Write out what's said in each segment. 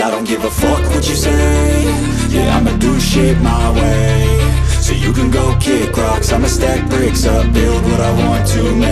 I don't give a fuck what you say. Yeah, I'ma do shit my way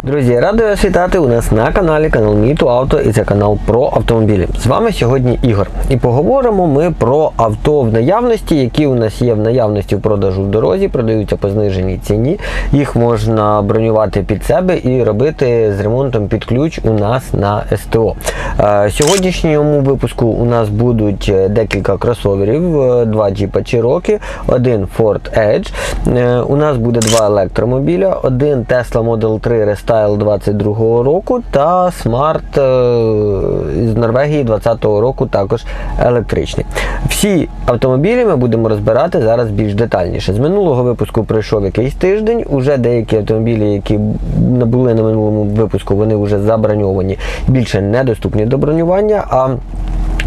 Друзі, радий вас вітати у нас на каналі канал Міту Авто і це канал про автомобілі. З вами сьогодні Ігор. І поговоримо ми про авто в наявності, які у нас є в наявності в продажу в дорозі, продаються по зниженій ціні. Їх можна бронювати під себе і робити з ремонтом під ключ у нас на СТО. В сьогоднішньому випуску у нас будуть е, декілька кросоверів, е, два джіпа Cherokee, один Ford Edge. Е, У нас буде два електромобіля, один Tesla Model 3 Restyle 22 року та Smart е, з Норвегії 20 року також електричний. Всі автомобілі ми будемо розбирати зараз більш детальніше. З минулого випуску пройшов якийсь тиждень. Уже деякі автомобілі, які були на минулому випуску, вони вже заброньовані, більше недоступні до бронювання. А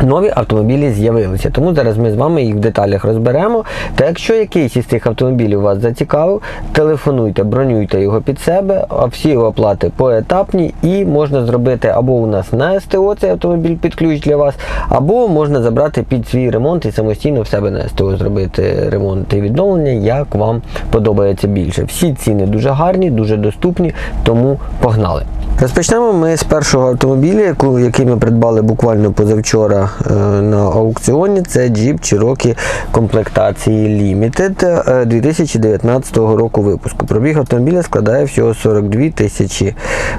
Нові автомобілі з'явилися, тому зараз ми з вами їх в деталях розберемо. Та якщо якийсь із цих автомобілів вас зацікавив, телефонуйте, бронюйте його під себе, а всі оплати поетапні і можна зробити або у нас на СТО цей автомобіль під ключ для вас, або можна забрати під свій ремонт і самостійно в себе на СТО зробити ремонт і відновлення, як вам подобається більше. Всі ціни дуже гарні, дуже доступні, тому погнали. Розпочнемо ми з першого автомобіля, який ми придбали буквально позавчора е, на аукціоні. Це Jeep Cherokee комплектації Limited е, 2019 року випуску. Пробіг автомобіля складає всього 42 тисячі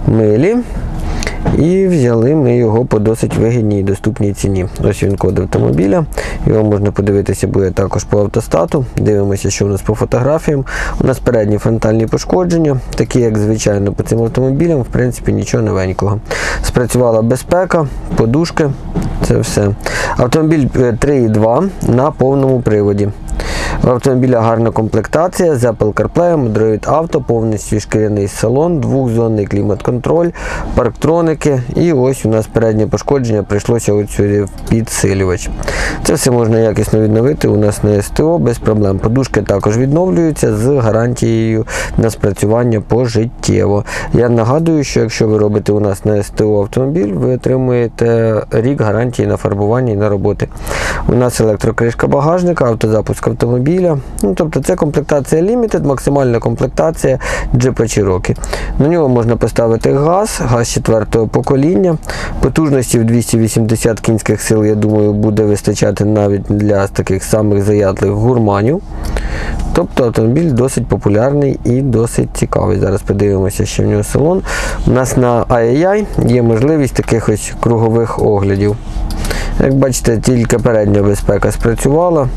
милі. І взяли ми його по досить вигідній і доступній ціні. Ось він код автомобіля. Його можна подивитися буде також по автостату. Дивимося, що у нас по фотографіям. У нас передні фронтальні пошкодження, такі як звичайно по цим автомобілям, в принципі, нічого новенького. Спрацювала безпека, подушки, це все. Автомобіль е, 3.2 на повному приводі. У автомобіля гарна комплектація з Apple CarPlay, Android Auto, повністю шкіряний салон, двохзонний клімат-контроль, парктроники. І ось у нас переднє пошкодження прийшлося от в підсилювач. Це все можна якісно відновити у нас на СТО без проблем. Подушки також відновлюються з гарантією на спрацювання пожиттєво. Я нагадую, що якщо ви робите у нас на СТО автомобіль, ви отримуєте рік гарантії на фарбування і на роботи. У нас електрокришка багажника, автозапуск автомобіля. Ну, тобто це комплектація Limited, максимальна комплектація Jeep Cherokee. На нього можна поставити газ, газ четвертого покоління. Потужності в 280 кінських сил, я думаю, буде вистачати навіть для таких самих заядлих гурманів. Тобто автомобіль досить популярний і досить цікавий. Зараз подивимося, що в нього салон. У нас на IAI є можливість таких ось кругових оглядів. Як бачите, тільки передня безпека спрацювала.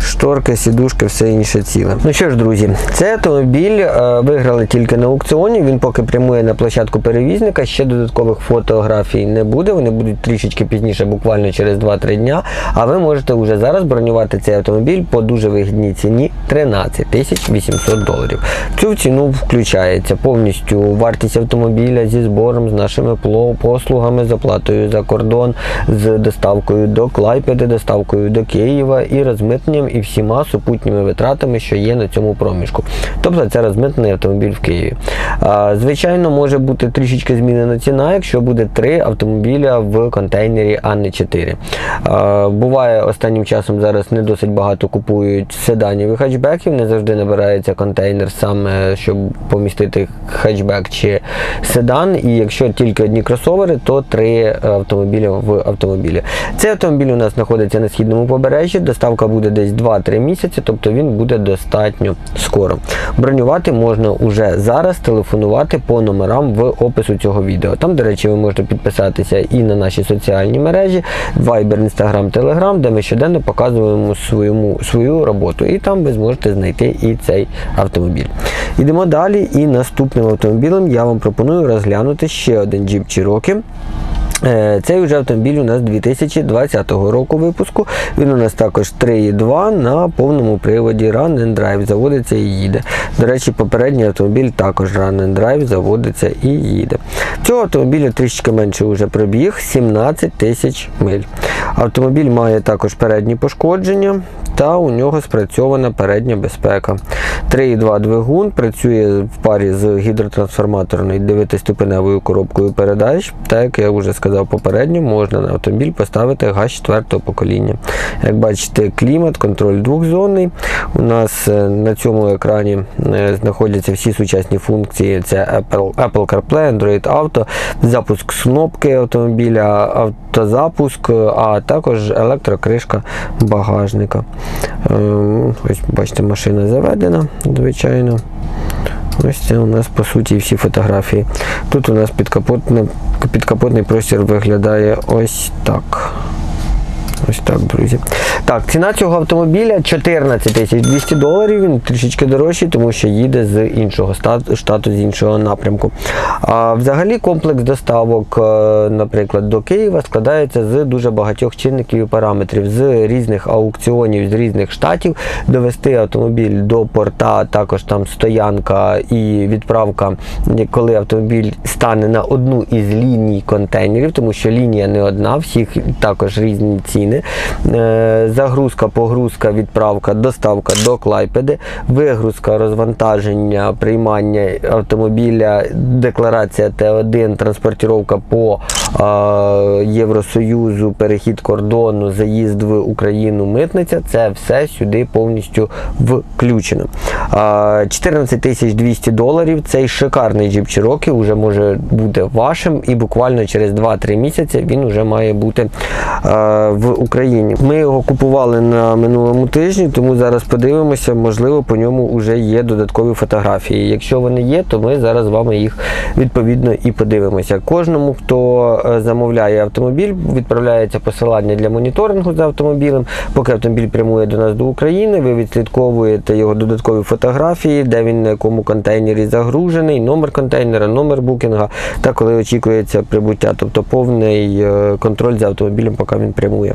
Шторки, сідушки, все інше ціле. Ну що ж, друзі, цей автомобіль е, виграли тільки на аукціоні. Він поки прямує на площадку перевізника. Ще додаткових фотографій не буде. Вони будуть трішечки пізніше, буквально через 2-3 дня. А ви можете вже зараз бронювати цей автомобіль по дуже вигідній ціні 13 тисяч 800 доларів. Цю ціну включається повністю вартість автомобіля зі збором, з нашими послугами, з оплатою за кордон, з доставкою до Клайпеди, доставкою до Києва і розмитненням і всіма супутніми витратами, що є на цьому проміжку. Тобто це розмитнений автомобіль в Києві. Звичайно, може бути трішечки змінена ціна, якщо буде три автомобіля в контейнері, а не чотири. А, Буває останнім часом зараз не досить багато купують седанів і хетчбеків, не завжди набирається контейнер саме, щоб помістити хетчбек чи седан. І якщо тільки одні кросовери, то три автомобілі в автомобілі. Цей автомобіль у нас знаходиться на східному побережжі. Доставка буде десь 2-3 місяці, тобто він буде достатньо скоро. Бронювати можна уже зараз, телефонувати по номерам в опису цього відео. Там, до речі, ви можете підписатися і на наші соціальні мережі, Viber, Instagram, Telegram, де ми щоденно показуємо своєму, свою роботу. І там ви зможете знайти і цей автомобіль. Йдемо далі. І наступним автомобілем я вам пропоную розглянути ще один Jeep Cherokee. Е, Цей вже автомобіль у нас 2020 року випуску. Він у нас також 3.2 на повному приводі Run and Drive заводиться і їде. До речі, попередній автомобіль також Run and Drive заводиться і їде. Цього автомобіля трішки менше вже пробіг 17 тисяч миль. Автомобіль має також передні пошкодження. Та у нього спрацьована передня безпека. 3,2 двигун працює в парі з гідротрансформаторною 9-ступеневою коробкою передач. Так як я вже сказав попередньо, можна на автомобіль поставити газ 4 покоління. Як бачите, клімат, контроль двохзонний. У нас е, на цьому екрані е, знаходяться всі сучасні функції: це Apple, Apple CarPlay, Android Auto, запуск кнопки автомобіля, автозапуск, а також електрокришка багажника. Ем, Ось бачите, машина заведена, звичайно. Ось це у нас по суті всі фотографії. Тут у нас підкапотний, підкапотний простір виглядає ось так. Ось так, друзі. Так, ціна цього автомобіля 14 тисяч 200 доларів. Він трішечки дорожчий, тому що їде з іншого штату, з іншого напрямку. А взагалі комплекс доставок, е, наприклад, до Києва складається з дуже багатьох чинників і параметрів, з різних аукціонів, з різних штатів. Довести автомобіль до порта, також там стоянка і відправка, коли автомобіль стане на одну із ліній контейнерів, тому що лінія не одна, всіх також різні ціни. Е, Загрузка, погрузка, відправка, доставка до Клайпеди, вигрузка, розвантаження, приймання автомобіля, декларація Т1, транспортировка по е, Євросоюзу, перехід кордону, заїзд в Україну, митниця. Це все сюди повністю включено. Е, 14 тисяч 200 доларів. Цей шикарний джип Cherokee вже може бути вашим, і буквально через 2-3 місяці він вже має бути е, в Україні. Ми його купували на минулому тижні, тому зараз подивимося, можливо, по ньому вже є додаткові фотографії. Якщо вони є, то ми зараз з вами їх відповідно і подивимося. Кожному, хто е, замовляє автомобіль, відправляється посилання для моніторингу за автомобілем. Поки автомобіль прямує до нас до України, ви відслідковуєте його додаткові фотографії, де він на якому контейнері загружений, номер контейнера, номер букінга та коли очікується прибуття, тобто повний е, контроль за автомобілем, поки він прямує.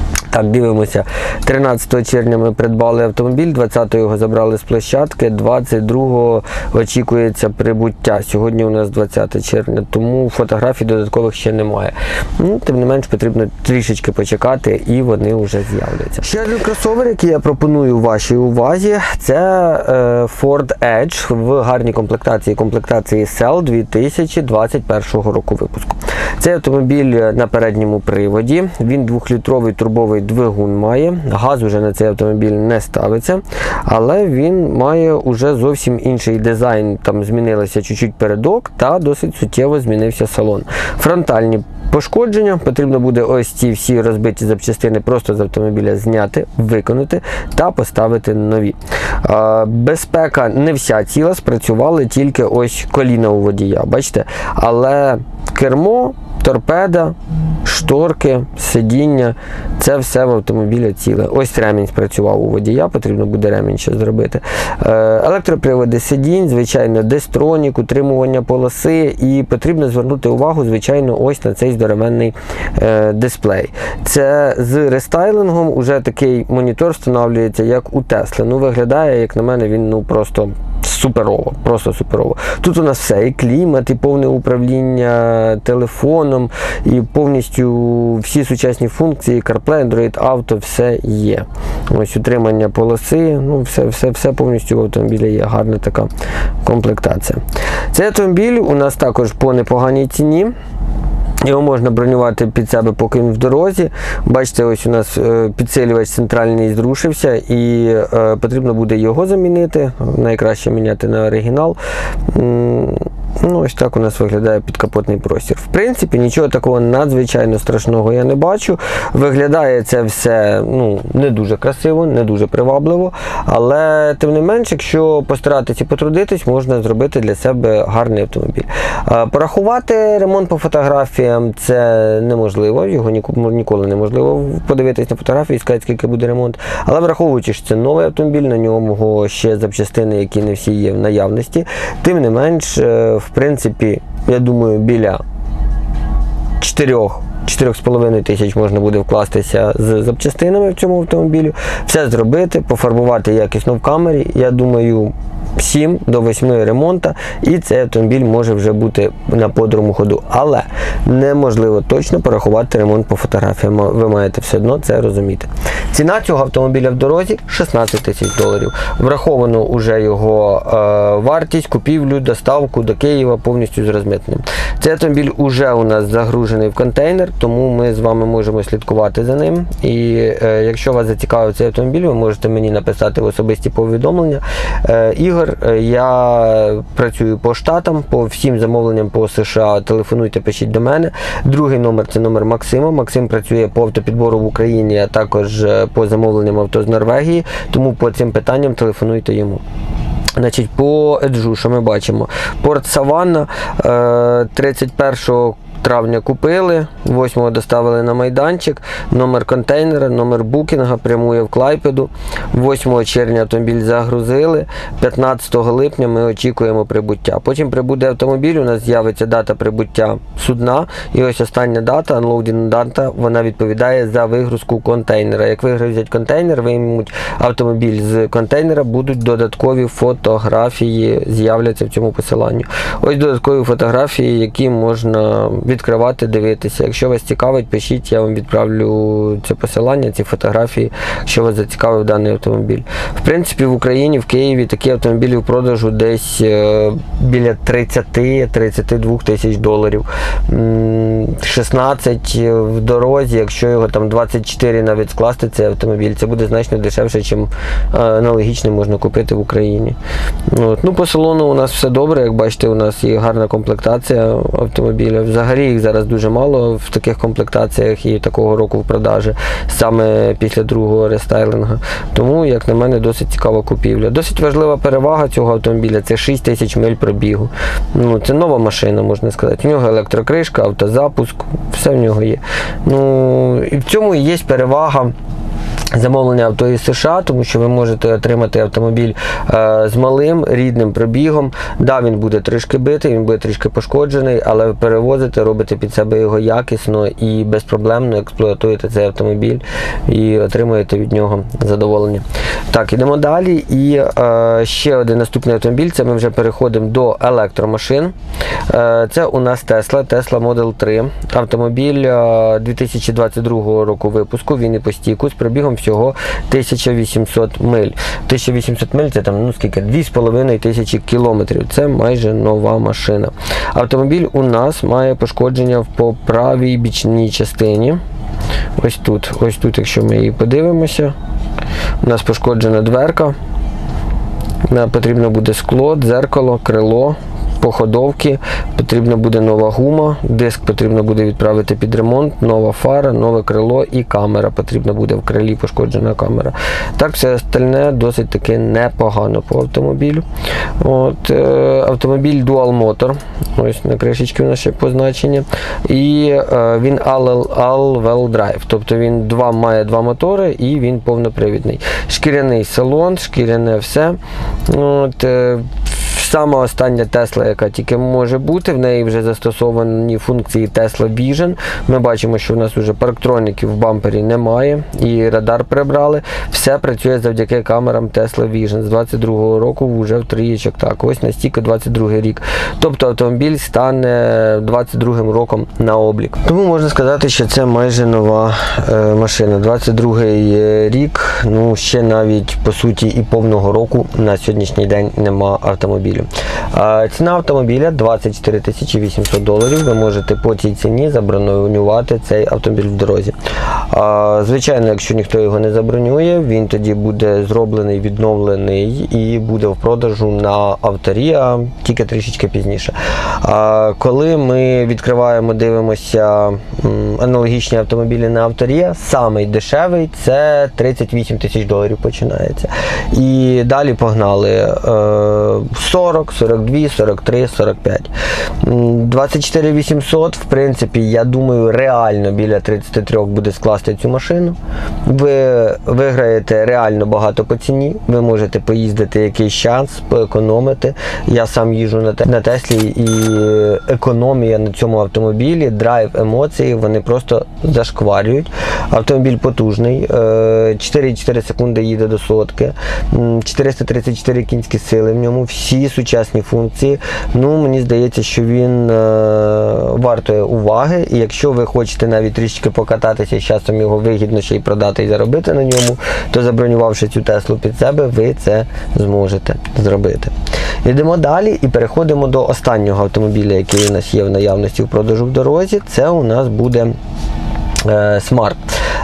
Так, дивимося. 13 червня ми придбали автомобіль, 20-го його забрали з площадки, 22-го очікується прибуття. Сьогодні у нас 20 червня, тому фотографій додаткових ще немає. Ну, тим не менш, потрібно трішечки почекати і вони вже з'являться. Ще один кросовер, який я пропоную вашій увазі, це е, Ford Edge в гарній комплектації, комплектації Cell 2021 року випуску. Цей автомобіль на передньому приводі. Він двохлітровий турбовий двигун має. Газ уже на цей автомобіль не ставиться, але він має уже зовсім інший дизайн. Там змінилося чуть-чуть передок та досить суттєво змінився салон. Фронтальні пошкодження потрібно буде ось ці всі розбиті запчастини просто з автомобіля зняти, виконати та поставити нові. Безпека не вся ціла, спрацювали тільки ось коліна у водія. Бачите? Але кермо торпеда, шторки, сидіння це все в автомобілі ціле. Ось ремінь спрацював у водія, потрібно буде ремінь ще зробити. Е, Електроприводи сидінь, звичайно, дестронік, утримування полоси, і потрібно звернути увагу, звичайно, ось на цей здоровенний е, дисплей. Це з рестайлингом уже такий монітор встановлюється, як у Тесли. Ну, виглядає, як на мене, він ну просто суперово, просто суперово. Тут у нас все, і клімат, і повне управління телефоном, і повністю всі сучасні функції, CarPlay, Android Auto, все є. Ось утримання полоси, ну все, все, все повністю в автомобілі є. Гарна така комплектація. Цей автомобіль у нас також по непоганій ціні. Його можна бронювати під себе, поки він в дорозі. Бачите, ось у нас е, підсилювач центральний зрушився, і е, потрібно буде його замінити. Найкраще міняти на оригінал. Ну, ось так у нас виглядає підкапотний простір. В принципі, нічого такого надзвичайно страшного я не бачу. Виглядає це все ну, не дуже красиво, не дуже привабливо. Але тим не менш, якщо постаратися і потрудитись, можна зробити для себе гарний автомобіль. Порахувати ремонт по фотографіям це неможливо, його ніколи неможливо подивитись на фотографії і сказати, скільки буде ремонт. Але враховуючи, що це новий автомобіль, на ньому ще запчастини, які не всі є в наявності. Тим не менш, е, в принципі, я думаю, біля 4 4,5 тисяч можна буде вкластися з запчастинами в цьому автомобілю, все зробити, пофарбувати якісно в камері. Я думаю, 7 до 8 ремонта, і цей автомобіль може вже бути на подрому ходу. Але неможливо точно порахувати ремонт по фотографіям. Ви маєте все одно це розуміти. Ціна цього автомобіля в дорозі 16 тисяч доларів. Враховано вже його е, вартість, купівлю, доставку до Києва повністю з розмитненням. Цей автомобіль уже у нас загружений в контейнер, тому ми з вами можемо слідкувати за ним. І е, якщо вас зацікавив цей автомобіль, ви можете мені написати в особисті повідомлення. Е, Ігор, е, я працюю по штатам, по всім замовленням по США. Телефонуйте, пишіть до мене. Другий номер це номер Максима. Максим працює по автопідбору в Україні, а також е, по замовленням авто з Норвегії. Тому по цим питанням телефонуйте йому. Значить, по еджу, що ми бачимо? Порт Саванна е, 31 травня купили, 8-го доставили на майданчик, номер контейнера, номер букінга прямує в Клайпеду. 8 червня автомобіль загрузили, 15 липня ми очікуємо прибуття. Потім прибуде автомобіль, у нас з'явиться дата прибуття судна. І ось остання дата, unloading дата, вона відповідає за вигрузку контейнера. Як вигрузять контейнер, виймуть автомобіль з контейнера, будуть додаткові фотографії, з'являться в цьому посиланні. Ось додаткові фотографії, які можна відкривати, дивитися. Якщо вас цікавить, пишіть, я вам відправлю це посилання, ці фотографії, якщо вас зацікавив даний автомобіль. В принципі, в Україні, в Києві такі автомобілі в продажу десь е, біля 30-32 тисяч доларів. 16 в дорозі, якщо його там 24 навіть скласти цей автомобіль, це буде значно дешевше, ніж аналогічний можна купити в Україні. От. Ну, по салону у нас все добре. Як бачите, у нас є гарна комплектація автомобіля. Взагалі їх зараз дуже мало в таких комплектаціях і такого року в продажі, саме після другого рестайлінга. Тому, як на мене, досить цікава купівля. Досить важлива перевага цього автомобіля це 6 тисяч миль пробігу. Ну, це нова машина, можна сказати. У нього електрокришка, автозапуск, все в нього є. Ну, і в цьому і є перевага. Замовлення авто із США, тому що ви можете отримати автомобіль е, з малим рідним пробігом. Да, він буде трішки битий, він буде трішки пошкоджений, але ви перевозите, робите під себе його якісно і безпроблемно експлуатуєте цей автомобіль і отримуєте від нього задоволення. Так, ідемо далі. І е, ще один наступний автомобіль. Це ми вже переходимо до електромашин. Е, це у нас Tesla, Tesla Model 3. Автомобіль е, 2022 року випуску. Він і по стіку з пробігом всього 1800 миль. 1800 миль це там ну скільки 2,5 тисячі кілометрів. Це майже нова машина. Автомобіль у нас має пошкодження по правій бічній частині. Ось тут, ось тут, якщо ми її подивимося, у нас пошкоджена дверка. Нам потрібно буде скло, дзеркало, крило, походовки, потрібна буде нова гума, диск потрібно буде відправити під ремонт, нова фара, нове крило і камера. Потрібна буде в крилі пошкоджена камера. Так, все остальне досить таки непогано по автомобілю. От, е, Автомобіль Dual Motor. Ось на кришечці у нас ще позначення. І е, він all, all well drive. Тобто він два, має два мотори і він повнопривідний. Шкіряний салон, шкіряне все. От, е, Сама остання Тесла, яка тільки може бути, в неї вже застосовані функції Tesla Vision. Ми бачимо, що в нас вже парктроніків в бампері немає, і радар прибрали. Все працює завдяки камерам Tesla Vision. З 22-го року вже в трієчок. Так, ось настільки 22-й рік. Тобто автомобіль стане 22-м роком на облік. Тому можна сказати, що це майже нова е, машина. 22-й рік, ну ще навіть по суті і повного року на сьогоднішній день нема автомобілю. А, ціна автомобіля 24 тисячі 800 доларів. Ви можете по цій ціні забронювати цей автомобіль в дорозі. Звичайно, якщо ніхто його не забронює, він тоді буде зроблений, відновлений і буде в продажу на авторія тільки трішечки пізніше. Коли ми відкриваємо, дивимося аналогічні автомобілі на авторія, самий дешевий це 38 тисяч доларів починається. І далі погнали. Е, 40 40, 42, 43, 45. М, 24 800, в принципі, я думаю, реально біля 33 буде скласти цю машину. Ви виграєте реально багато по ціні. Ви можете поїздити якийсь час, поекономити. Я сам їжджу на, Те- на Теслі і економія на цьому автомобілі, драйв, емоції, вони просто зашкварюють. Автомобіль потужний, е, 4,4 секунди їде до сотки, 434 кінські сили в ньому, всі сучасні функції. Ну, мені здається, що він е, вартує уваги. І якщо ви хочете навіть трішки покататися і часом його вигідно ще й продати і заробити на ньому, то забронювавши цю Теслу під себе, ви це зможете зробити. Йдемо далі і переходимо до останнього автомобіля, який у нас є в наявності в продажу в дорозі. Це у нас буде Smart.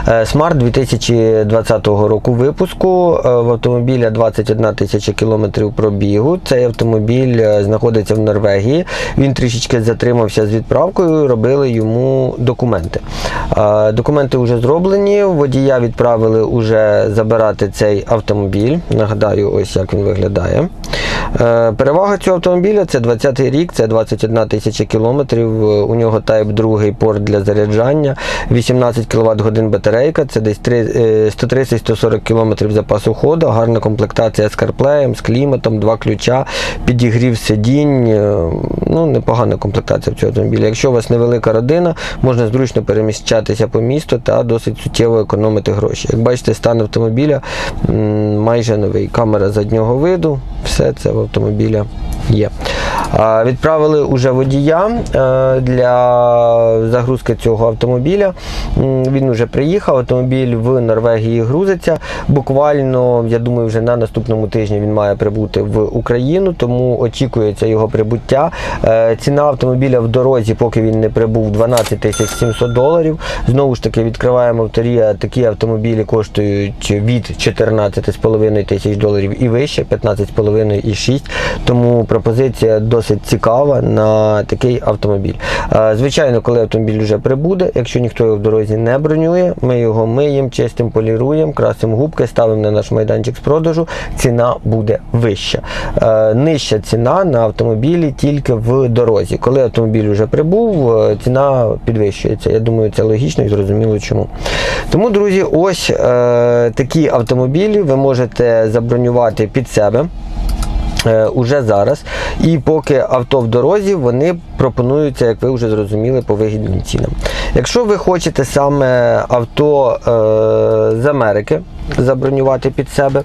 Smart 2020 року випуску. Е, В автомобіля 21 тисяча кілометрів пробігу. Цей автомобіль е, знаходиться в Норвегії. Він трішечки затримався з відправкою, робили йому документи. Е, Документи вже зроблені. Водія відправили уже забирати цей автомобіль. Нагадаю, ось як він виглядає. Е, Перевага цього автомобіля це 20-й рік, це 21 тисяча кілометрів. Е, У нього Type 2 порт для заряджання, 18 кВт годин батарейка, це десь е, 130-140 км запасу ходу, гарна комплектація з CarPlay, з кліматом, два ключа, підігрів сидінь. е, Ну, непогана комплектація в цього автомобіля. Якщо у вас невелика родина, можна зручно переміщатися по місту та досить суттєво економити гроші. Як бачите, стан автомобіля майже новий. Камера заднього виду, все це в автомобіля є. Відправили уже водія е, для загрузки цього автомобіля. Він вже приїхав, автомобіль в Норвегії грузиться. Буквально, я думаю, вже на наступному тижні він має прибути в Україну, тому очікується його прибуття. Е, Ціна автомобіля в дорозі, поки він не прибув, 12 тисяч 700 доларів. Знову ж таки, відкриваємо авторія. Такі автомобілі коштують від 14,5 тисяч доларів і вище, 15,5 і 6. Тому пропозиція досить цікава на такий автомобіль. Е, Звичайно, коли автомобіль вже прибуде, якщо ніхто його в дорозі не бронює, ми його миємо, чистимо, поліруємо, красимо губки, ставимо на наш майданчик з продажу, ціна буде вища. Е, Нижча ціна на автомобілі тільки в дорозі. Коли автомобіль вже прибув, е, ціна підвищується. Я думаю, це логічно і зрозуміло чому. Тому, друзі, ось е, такі автомобілі ви можете забронювати під себе. Е, Уже зараз. І поки авто в дорозі, вони пропонуються, як ви вже зрозуміли, по вигідним цінам. Якщо ви хочете саме авто е, з Америки забронювати під себе,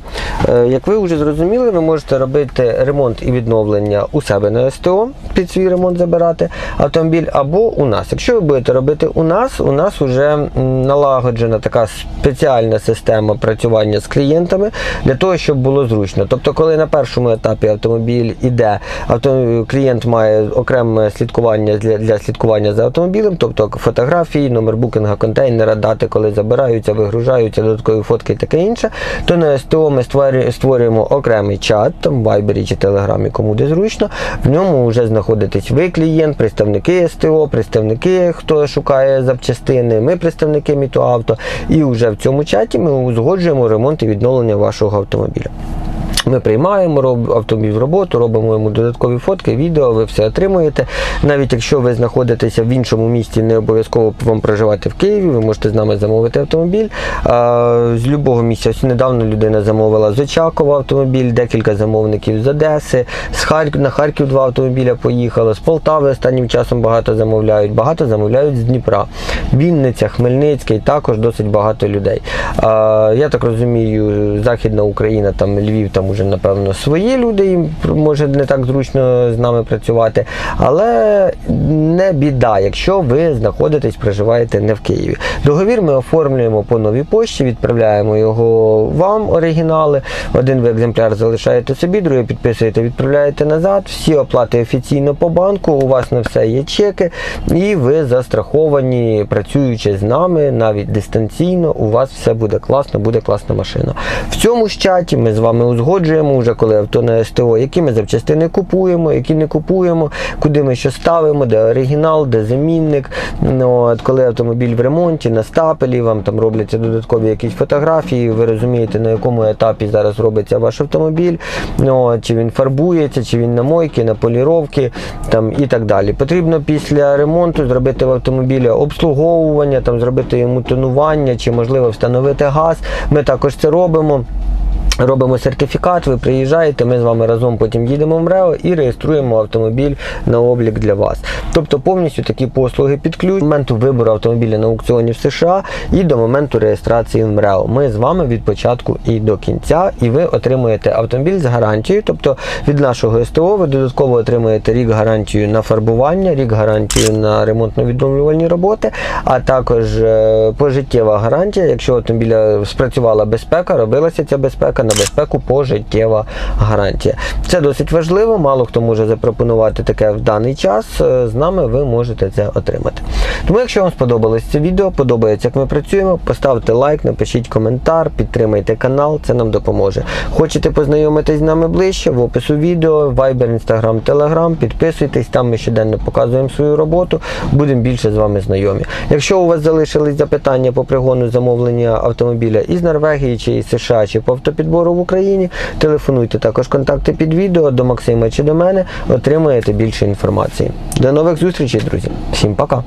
е, як ви вже зрозуміли, ви можете робити ремонт і відновлення у себе на СТО, під свій ремонт забирати автомобіль, або у нас. Якщо ви будете робити у нас, у нас вже налагоджена така спеціальна система працювання з клієнтами для того, щоб було зручно. Тобто, коли на першому етапі автомобіль іде, клієнт має окреме слідкування для, для слідкування за автомобілем, тобто фотографії, номер букінга, контейнера, дати, коли забираються, вигружаються, додаткові фотки і таке інше, то на СТО ми створюємо окремий чат, там в Viber чи Telegram, кому де зручно. В ньому вже знаходитесь ви клієнт, представники СТО, представники, хто шукає запчастини, ми представники Мітоавто. І вже в цьому чаті ми узгоджуємо ремонт і відновлення вашого автомобіля. Ми приймаємо автомобіль в роботу, робимо йому додаткові фотки, відео, ви все отримуєте. Навіть якщо ви знаходитеся в іншому місті, не обов'язково вам проживати в Києві, ви можете з нами замовити автомобіль. З любого місця. Ось недавно людина замовила з Очакова автомобіль, декілька замовників з Одеси, з Харків, на Харків два автомобіля поїхало, з Полтави останнім часом багато замовляють, багато замовляють з Дніпра. Вінниця, Хмельницький, також досить багато людей. Я так розумію, Західна Україна, там Львів, там уже напевно свої люди, їм може не так зручно з нами працювати. Але не біда, якщо ви знаходитесь, проживаєте не в Києві. Договір ми оформлюємо по новій пошті, відправляємо його вам, оригінали. Один ви екземпляр залишаєте собі, другий підписуєте, відправляєте назад. Всі оплати офіційно по банку. У вас на все є чеки, і ви застраховані, працюючи з нами, навіть дистанційно, у вас все буде класно, буде класна машина. В цьому ж чаті ми з вами узгоджуємо узгоджуємо вже коли авто на СТО, які ми запчастини купуємо, які не купуємо, куди ми що ставимо, де оригінал, де замінник. Ну, от, коли автомобіль в ремонті, на стапелі, вам там робляться додаткові якісь фотографії, ви розумієте, на якому етапі зараз робиться ваш автомобіль, ну, от, чи він фарбується, чи він на мойки, на поліровки там, і так далі. Потрібно після ремонту зробити в автомобілі обслуговування, там, зробити йому тонування, чи можливо встановити газ. Ми також це робимо. Робимо сертифікат, ви приїжджаєте, ми з вами разом потім їдемо в МРЕО і реєструємо автомобіль на облік для вас. Тобто повністю такі послуги під ключ з моменту вибору автомобіля на аукціоні в США і до моменту реєстрації в МРЕО. Ми з вами від початку і до кінця, і ви отримуєте автомобіль з гарантією. Тобто від нашого СТО ви додатково отримуєте рік гарантію на фарбування, рік гарантію на ремонтно-відновлювальні роботи, а також е, пожиттєва гарантія, якщо автомобіля спрацювала безпека, робилася ця безпека на безпеку пожиттєва гарантія. Це досить важливо, мало хто може запропонувати таке в даний час. Е, З нами ви можете це отримати. Тому, якщо вам сподобалось це відео, подобається, як ми працюємо, поставте лайк, напишіть коментар, підтримайте канал, це нам допоможе. Хочете познайомитись з нами ближче, в опису відео, Viber, Instagram, Telegram, підписуйтесь, там ми щоденно показуємо свою роботу, будемо більше з вами знайомі. Якщо у вас залишились запитання по пригону замовлення автомобіля із Норвегії чи із США, чи по автопідбору в Україні, телефонуйте також контакти під відео до Максима чи до мене, отримаєте більше інформації. До нових зустрічей, друзі. Всім пока!